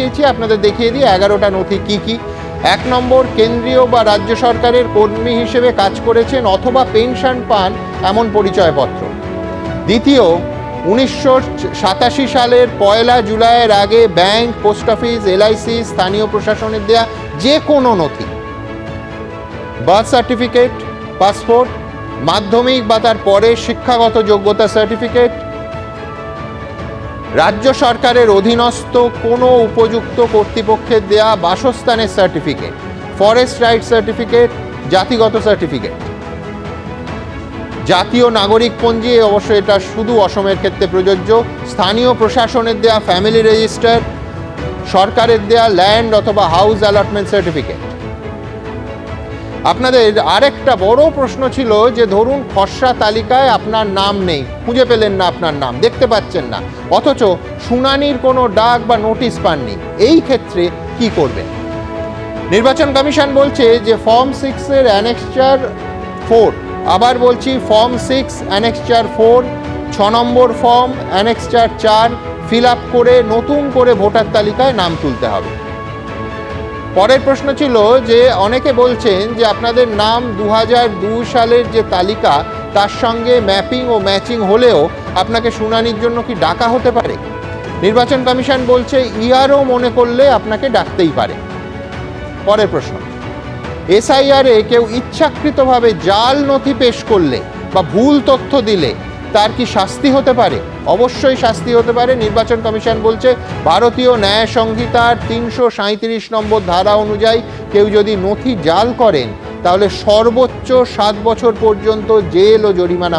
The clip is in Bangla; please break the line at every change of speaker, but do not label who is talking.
দেখিয়েছি, আপনাদের দেখিয়ে দিই, এগারোটা নথি কি কি। এক নম্বর, কেন্দ্রীয় বা রাজ্য সরকারের কর্মী হিসেবে কাজ করেছেন অথবা পেনশন পান এমন পরিচয়পত্র। দ্বিতীয়, উনিশশো সাতাশি সালের পয়লা জুলাইয়ের আগে ব্যাংক, পোস্ট অফিস এলআইসি স্থানীয় প্রশাসনের দেয়া যে কোনো নথি। বার্থ সার্টিফিকেট, পাসপোর্ট, মাধ্যমিক বা তার পরে শিক্ষাগত যোগ্যতা সার্টিফিকেট রাজ্য সরকারের অধীনস্থ কোনো উপযুক্ত কর্তৃপক্ষের দেয়া বাসস্থানের সার্টিফিকেট ফরেস্ট রাইট সার্টিফিকেট জাতিগত সার্টিফিকেট জাতীয় নাগরিক পঞ্জি অবশ্য এটা শুধু অসমের ক্ষেত্রে প্রযোজ্য, স্থানীয় প্রশাসনের দেয়া ফ্যামিলি রেজিস্টার সরকারের দেয়া ল্যান্ড অথবা হাউস অ্যালটমেন্ট সার্টিফিকেট আপনাদের আরেকটা বড় প্রশ্ন ছিল যে ধরুন খসড়া তালিকায় আপনার নাম নেই, খুঁজে পেলেন না আপনার নাম, দেখতে পাচ্ছেন না। অথচ শুনানির কোনো ডাক বা নোটিশ পাননি, এই ক্ষেত্রে কি করবেন? নির্বাচন কমিশন বলছে যে ফর্ম সিক্সের অ্যানেক্সচার ফোর, আবার বলছি ফর্ম সিক্স অ্যানেক্সচার ফোর, ছ নম্বর ফর্ম অ্যানেক্সচার চার, ফিল আপ করে, নতুন করে ভোটার তালিকায় নাম তুলতে হবে। পরের প্রশ্ন ছিল যে অনেকে বলছেন যে আপনাদের নাম দু হাজার দুই সালের যে তালিকা, তার সঙ্গে ম্যাপিং ও ম্যাচিং হলেও আপনাকে শুনানির জন্য কি ডাকা হতে পারে? নির্বাচন কমিশন বলছে ইআরও মনে করলে আপনাকে ডাকতেই পারে। পরের প্রশ্ন, এসআইআরে কেউ ইচ্ছাকৃতভাবে জাল নথি পেশ করলে বা ভুল তথ্য দিলে তার কি শাস্তি হতে পারে? অবশ্যই শাস্তি হতে পারে, নির্বাচন কমিশন বলছে ভারতীয় ন্যায় সংহিতার তিনশো সাঁত্রিশ নম্বর ধারা অনুযায়ী কেউ যদি নথি জাল করেন, তাহলে সর্বোচ্চ সাত বছর পর্যন্ত জেল ও জরিমানা